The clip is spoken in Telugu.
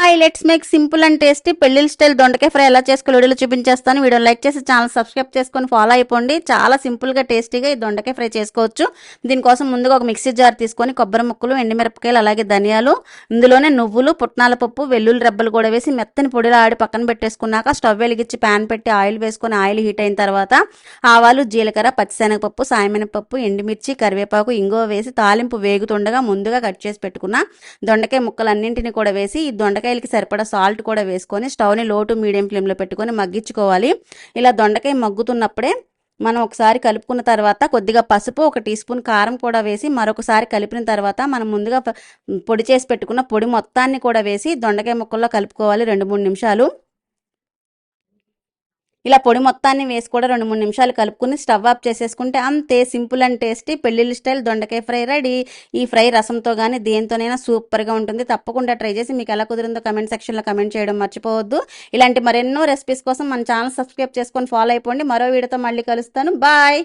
Hi let's make simple and tasty పెళ్ళిళ్ళ స్టైల్ దొండకాయ ఫ్రై ఎలా చేసుకుని వీడియోలో చూపించేస్తాను. వీడియో లైక్ చేసి ఛానల్ సబ్స్క్రైబ్ చేసుకొని ఫాలో అయిపోండి. చాలా సింపుల్గా టేస్టీగా ఈ దొండకాయ ఫ్రై చేసుకోవచ్చు. దీనికోసం ముందుగా ఒక మిక్సీ జార్ తీసుకొని కొబ్బరి ముక్కలు ఎండుమిరపకాయలు అలాగే ధనియాలు ఇందులోనే నువ్వులు పుట్నాల పప్పు వెల్లుల్లి రెబ్బలు కూడా వేసి మెత్తని పొడిలో ఆడి పక్కన పెట్టేసుకున్నాక స్టవ్ వెలిగించి ప్యాన్ పెట్టి ఆయిల్ వేసుకొని ఆయిల్ హీట్ అయిన తర్వాత ఆవాలు జీలకర్ర పచ్చిశనగపప్పు సాయమినపప్పు ఎండుమిర్చి కరివేపాకు ఇంగువ వేసి తాలింపు వేగుతుండగా ముందుగా కట్ చేసి పెట్టుకున్న దొండకాయ ముక్కలన్నింటిని కూడా వేసి ఈ దొండకాయ దొండకాయలకి సరిపడా సాల్ట్ కూడా వేసుకొని స్టవ్ని లో టు మీడియం ఫ్లేమ్లో పెట్టుకొని మగ్గించుకోవాలి. ఇలా దొండకాయ మగ్గుతున్నప్పుడే మనం ఒకసారి కలుపుకున్న తర్వాత కొద్దిగా పసుపు ఒక టీ స్పూన్ కారం కూడా వేసి మరొకసారి కలిపిన తర్వాత మనం ముందుగా పొడి చేసి పెట్టుకున్న పొడి మొత్తాన్ని కూడా వేసి దొండకాయ ముక్కల్లో కలుపుకోవాలి రెండు మూడు నిమిషాలు. ఇలా పొడి మొత్తాన్ని వేసి కూడా రెండు మూడు నిమిషాలు కలుపుకుని స్టవ్ ఆఫ్ చేసేసుకుంటే అంతే సింపుల్ అండ్ టేస్టీ పెళ్ళిళ్ళ స్టైల్ దొండకాయ ఫ్రై రెడీ. ఈ ఫ్రై రసంతో కానీ దేంతోనైనా సూపర్గా ఉంటుంది. తప్పకుండా ట్రై చేసి మీకు ఎలా కుదిరిందో కమెంట్ సెక్షన్లో కమెంట్ చేయడం మర్చిపోవద్దు. ఇలాంటి మరెన్నో రెసిపీస్ కోసం మన ఛానల్ సబ్స్క్రైబ్ చేసుకొని ఫాలో అయిపోండి. మరో వీడియోతో మళ్ళీ కలుస్తాను. బాయ్